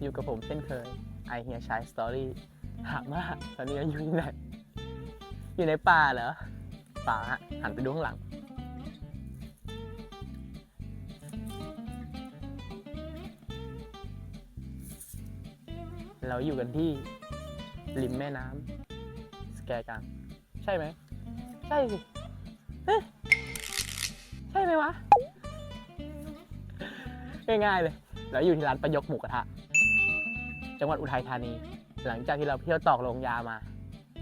อยู่กับผมเช่นเคย I Hear Shy Story ถามว่าตอนนี้เราอยู่ที่ไหน อยู่ในป่าเหรอป่าฮะหันไปดูข้างหลัง เราอยู่กันที่ ริมแม่น้ำสแกกังใช่ไหม ใช่สิใช่ไหมวะ ง่ายๆเลย เราอยู่ที่ร้านประยกหมูกระทะ จังหวัดอุทัยธานี หลังจากที่เราเที่ยวตอกลงยามา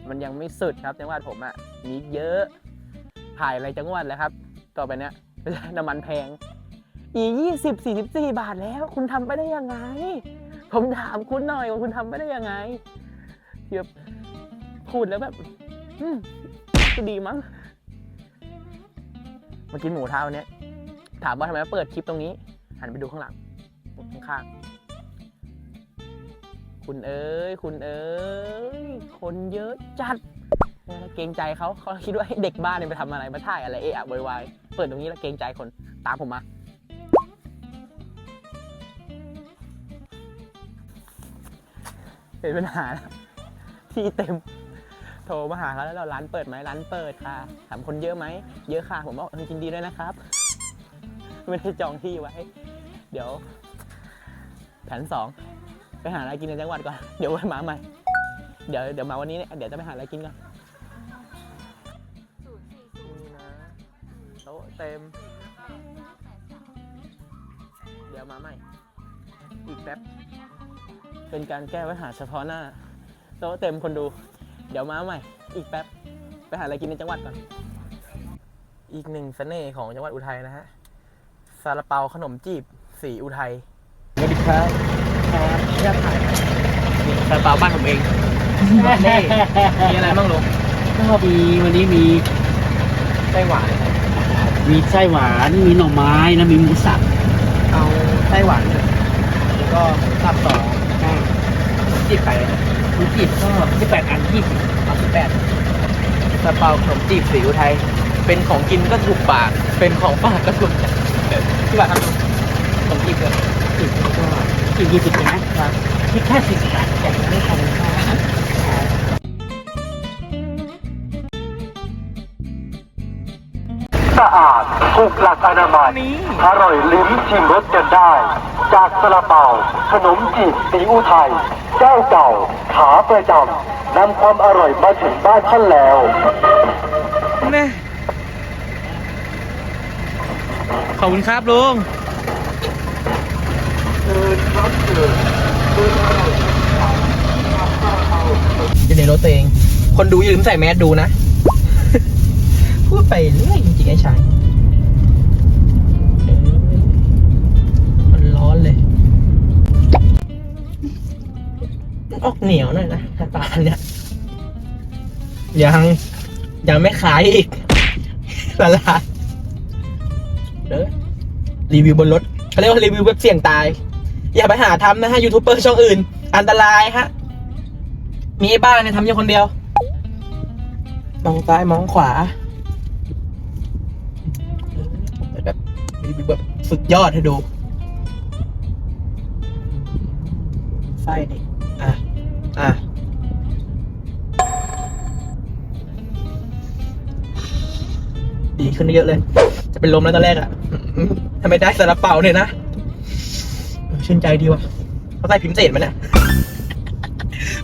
มันยังไม่สุดครับ จังหวัดผมอะ่ะมีเยอะถ่ายอะไรจังหวัดแล้วครับ ต่อไปเนี้ยน้ำมันแพง อียี่สิบสี่สิบสี่บาทแล้ว คุณทำไปได้ยังไง ผมถามคุณหน่อยว่าคุณทำไปได้ยังไงเที่แบพูดแล้วแบบอืมก็ดีมั้งมากินหมูเท้าเนี้ยถามว่าทำไมมาเปิดคลิปตรงนี้ หันไปดูข้างหลังข้างๆ คุณเอ้ยคุณเอ้ยคนเยอะจัดเนี่ยเกรงใจเขาเขาคิดว่าให้เด็กบ้านเนี่ยไปทำอะไรมาถ่ายอะไรเอะอะวยวายเปิดตรงนี้แล้วเกรงใจคนตามผมมาเป็นปัญหาที่เต็มโทรมาหาเขาแล้วเราร้านเปิดไหมร้านเปิดค่ะถามคนเยอะไหมเยอะค่ะผมบอกเออยินดีด้วยนะครับ ไม่ได้จองที่ไว้ เดี๋ยว แผนสอง ไปหาอะไรกินในจังหวัดก่อน เดี๋ยวไว้มาใหม่ เดี๋ยวเดี๋ยวมาวันนี้เนี่ยเดี๋ยวจะไปหาอะไรกินก่อนนี่นะโต๊ะเต็ม เดี๋ยวมาใหม่ อีกแป๊บ เป็นการแก้ปัญหาเฉพาะหน้า โต๊ะเต็มคนดู เดี๋ยวมาใหม่ อีกแป๊บ ไปหาอะไรกินในจังหวัดก่อน อีกหนึ่งเสน่ห์ของจังหวัดอุทัยนะฮะ ซาลาเปาขนมจีบ สีอุทัยสวัสดีครับ ครับอยากถ่ายนี่ซาลาเปาบ้านผมเองนี่มีอะไรบ้างลุงก็มีวันนี้มีไส้หวาน มีไส้หวานมีหน่อไม้นะมีหมูสับเอาไส้หวานหนึ่งแล้วก็สับสองขนมจีบไข่เลยนะหมูจีบก็ที่แปดอันที่สิบสามสิบแปดซาลาเปาขนมจีบสีอุทัยเป็นของกินก็ถูกปาก เป็นของฝากก็ถูกใจที่บาททำลุงขนมจีบเลยสิบก็ กินยี่สิบนะครับที่แค่สี่สิบบาทแต่ยังไม่ทันครับสะอาดถูกหลักอนามัยอร่อยลิ้มชิมรสกันได้ จากซาลาเปาขนมจีบสีอุทัยเจ้าเก่า ขาประจำนำความอร่อยมาถึงบ้านท่านแล้วน่ขอบคุณครับลุง อยู่ในรถตัวเอง คนดูอย่าลืมใส่แมสดูนะ พูดไปเรื่อยจริงๆไอ้ชายมันร้อนเลย ออกเหนียวหน่อยนะตาเนี่ยยังยังไม่ขายอีกละลายเด้อรีวิวบนรถเขาเรียกว่ารีวิวเว็บเสี่ยงตาย อย่าไปหาทำนะฮะยูทูบเบอร์ช่องอื่น อันตรายฮะ มีบ้านเนี่ยทำอยู่คนเดียว มองซ้ายมองขวาแบบรีวิวแบบสุดยอดให้ดูไส้นี่อะ อะดีขึ้นเยอะเลย จะเป็นลมแล้วตอนแรกอะ่ะทำไมได้สาลาเปาเนี่ยนะ ชื่นใจดีว่ะเขาใส่พิมพ์เศษมันเนี่ย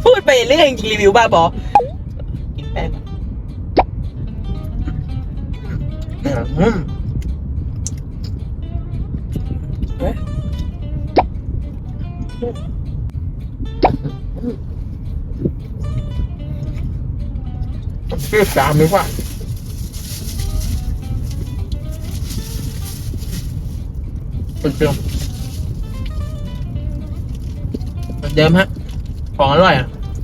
พูดไปเรื่อยจริงรีวิวบ้าบอกินแป้งเชื่อสามหรือว่าเป็นเปรี้ยว เดิมฮะ ของอร่อย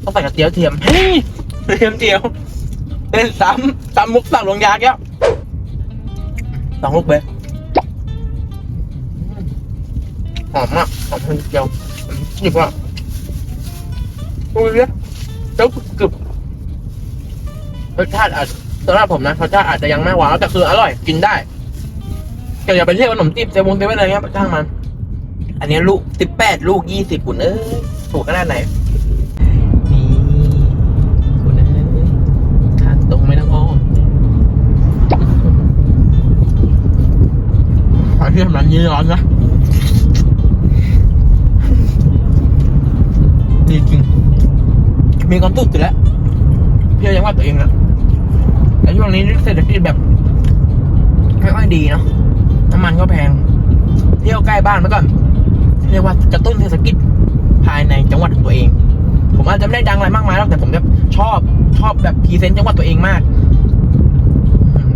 ต้องใส่กระเทียมเทียมเฮ้ยเทียมเจียวเล่นซ้ำซ้ำมุกสั่งลงยาแก้วสองลูกเบสหอมมากหอมเจียวหยิบอะดูดิเจ้ากึบรสชาติอาจสำหรับผมนะรสชาติอาจจะยังไม่หวานแต่คืออร่อยกินได้แต่อย่าไปเรียกว่าขนมจีบเซเวงเซเว่นอะไรเงี้ยช่างมัน อันนี้ลูกสิบแปดลูกยี่สิบคุณเอ้ย ถูกขนาดไหนนี่คุณเอ้ยทางตรงไม่ต้องอ้อมขอที่ทำร้านนี้ร้อนนะดีจริง มีความสุขอยู่แล้วเพี่ยังว่าตัวเองนะแต่ช่วงนี้เศรษฐกิจแบบไม่ค่อยดีเนาะน้ำมันก็แพง เที่ยวใกล้บ้านมาก่อน เรียกว่ากระตุ้นเศรษฐกิจ ภายในจังหวัดของตัวเอง ผมอาจจะไม่ได้ดังอะไรมากมายหรอกแต่ผมแบบชอบชอบแบบพรีเซนต์จังหวัดตัวเองมากอืม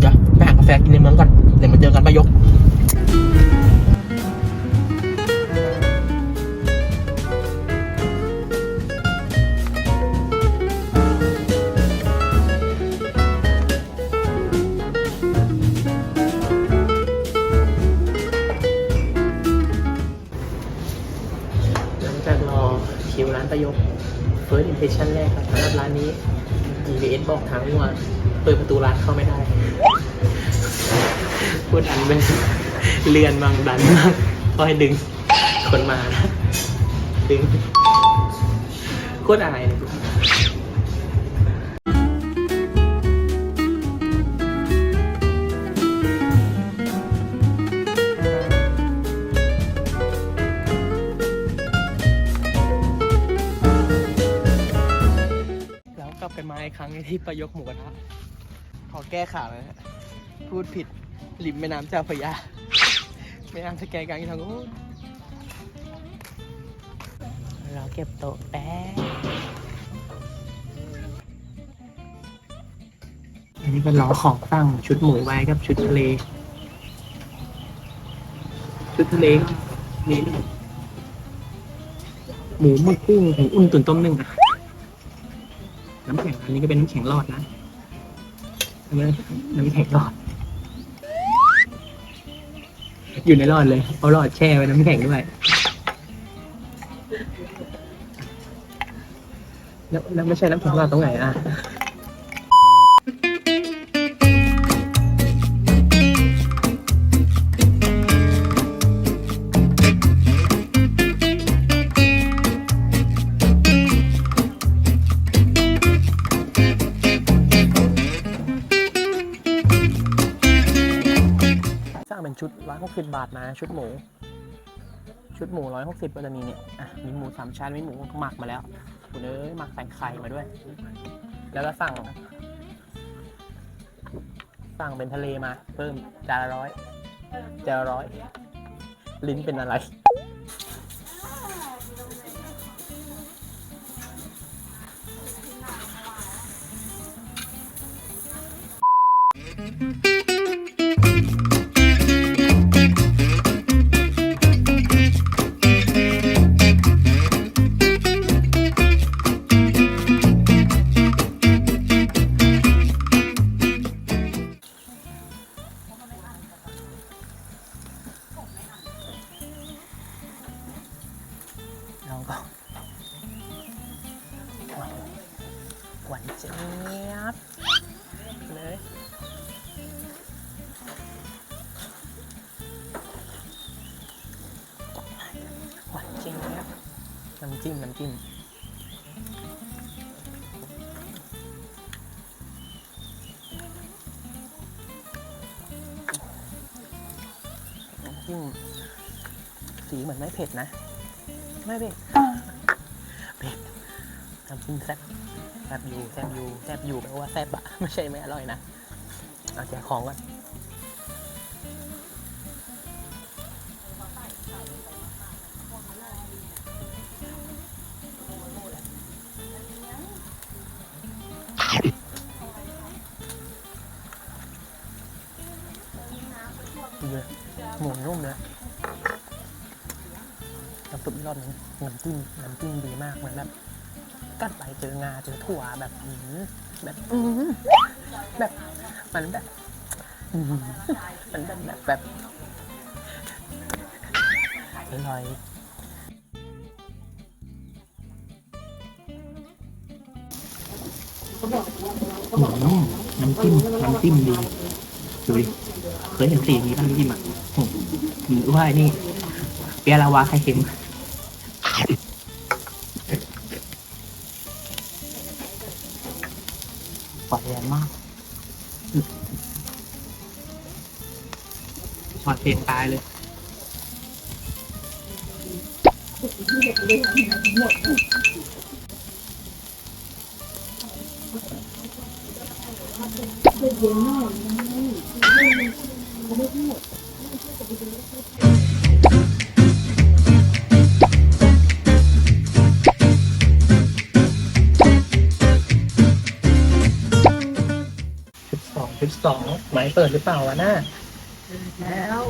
เดี๋ยวไปหากาแฟกินในเมืองก่อนเดี๋ยวมาเจอกันประยก First Impression แรกครับสำหรับร้านนี้ GPS บอกทางว่าเปิดประตูร้านเข้าไม่ได้พูดอันเป็นเรือนบางดันมากคอยดึงคนมานะดึงโคตรอายเลย ครั้งที่ประยกหมูกระทะขอแก้ข่าวนะฮะพูดผิดริมแม่น้ำเจ้าพระยาแม่น้ำสแกนกลางอีกทางโน้นเราเก็บโต๊ะแป๊บอันนี้เป็นล้อของตั้งชุดหมูไว้กับชุดทะเล ชุดทะเลนี่หมูหมึกกุ้งองอุ่นตุ๋นต้มหนึ่งอะน้ำแข็ง อันนี้ก็เป็นน้ำแข็งรอดนะอันนี้น้ำแข็งรอด อยู่ในรอดเลยเอารอดแช่ไว้น้ำแข็งด้วยแล้วแล้วไม่ใช่น้ำแข็งรอดตรงไหนอะ ชุด160บาทนะชุดหมู ชุดหมู160ก็จะมีเนี่ยอะมีหมูสามชั้นมีหมูหมักมาแล้วคุณเอ้ยหมักใส่ไข่มาด้วย แล้วก็สั่ง สั่งเป็นทะเลมา เพิ่มจานละร้อยจานละร้อย ลิ้นเป็นอะไรำจิ้มน้ำจิ้มน้ำจิ้มสีเหมือนไม่เผ็ดนะ ไม่เผ็ดเผ็ดน้ำจิ้มแซ่บแซ่บอยู่แซ่บอยู่แซ่บอยู่แปลว่าแซ่บอะไม่ใช่ไม่อร่อยนะ เอาแจกของก่อน น้ำซุปอีกรอบหนึงน้ำจิ้มน้ำจิ้มดีมากเหมือนแบบกัดไปเจองาเจอถั่วแบบอื้อแบบอื้อแบบมันแบบอื้อมันแบบแบบแบบอร่อยหมูนุ่มน้ำจิ้มน้ำจิ้มดีดูดิเคยเห็นสีนี้ป่ะน้ำจิ้มอะโอ้โหหรือว่านี่เปียลาวาไข่เค็ม ปล่ยแรงมากถอดเปลี่ยนตายเลยชุด สองไม้เปิดหรือเปล่าวะน่าแล้ว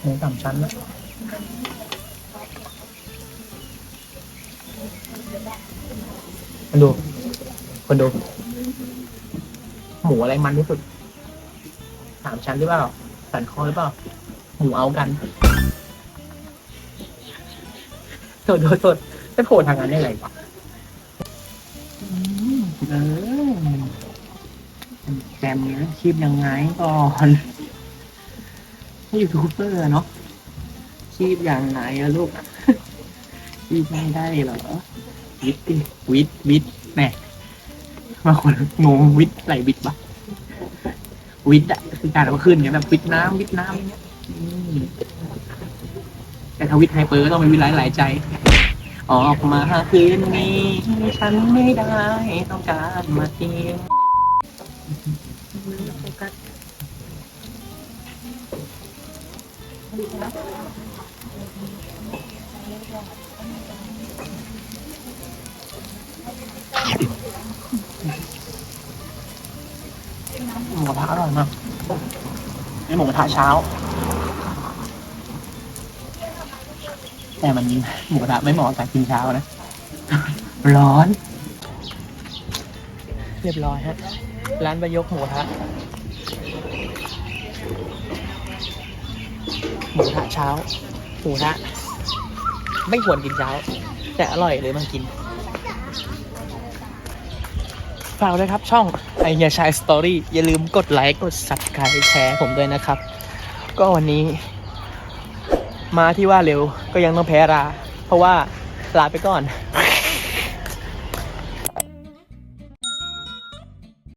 หมูสามชั้นนะคนดูคนดู หมูอะไรมันที่สุด สามชั้นหรือเปล่า สันคอหรือเปล่า หมูเอากัน โทษโทษโทษไม่โผล่ทางนั้นได้ไงวะเออแจมเนี้ยคลิปยังไงก่อนยูทูบเบอร์เนาะคลิปยังไงอะลูกคลิปไม่ได้เหรอ วิทย์ดิวิทย์วิทย์แม่บางคนงงวิทย์ไหลวิทย์ปะวิทย์อะคือการเอาขึ้นเนี่ยแบบวิทย์น้ำวิทย์น้ำเนี่ยแต่ทวิตไฮเปอร์ก็ต้องเป็นวิไลายหลายใจ ออกมาคืนนี้ฉันไม่ได้ต้องการมาเที่ยวหมูกระทะอร่อยมากนี่หมูกระทะเช้า แต่มันหมูกระทะไม่เหมาะกับกินเช้านะ ร้อน เรียบร้อยฮะ ร้านประยกหมูกระทะหมูกระทะเช้า หมูกระทะไม่ควรกินเช้า แต่อร่อยเลยมากินฝากด้วยครับช่องไอเฮียชายสตอรี่อย่าลืมกดไลค์ กด subscribe แชร์ผมด้วยนะครับ ก็วันนี้ มาที่ว่าเร็วก็ยังต้องแพ้ราเพราะว่าลาไปก่อน